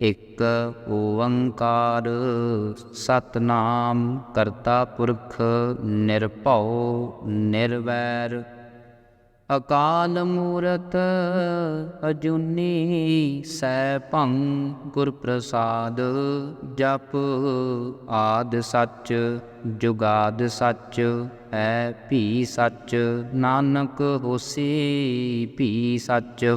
ਇੱਕ ਓੰਕਾਰ, ਸਤਨਾਮ ਕਰਤਾ ਪੁਰਖ ਨਿਰਭਉ, ਨਿਰਵੈਰ। ਅਕਾਲ ਮੂਰਤ ਅਜੂਨੀ ਸੈਭੰ ਗੁਰ ਪ੍ਰਸਾਦ ਜਪ ਆਦ ਸੱਚ, ਜੁਗਾਦ ਸੱਚ ਹੈ ਭੀ ਸੱਚ। ਨਾਨਕ ਹੋਸੀ ਭੀ ਸੱਚ।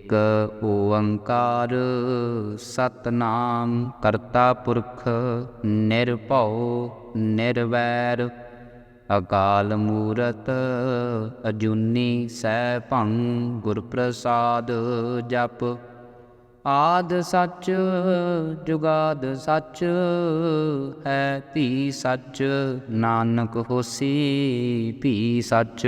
ਓੰਕਾਰ, ਸਤਨਾਮ ਕਰਤਾ ਪੁਰਖ ਨਿਰਭਉ ਨਿਰਵੈਰ, ਅਕਾਲ ਮੂਰਤ ਅਜੂਨੀ ਸੈਭੰ ਗੁਰ ਪ੍ਰਸਾਦ ਜਪ। ਆਦ ਸੱਚ, ਜੁਗਾਦ ਸੱਚ, ਹੈ ਧੀ ਸੱਚ, ਨਾਨਕ ਹੋਸੀ ਭੀ ਸੱਚ।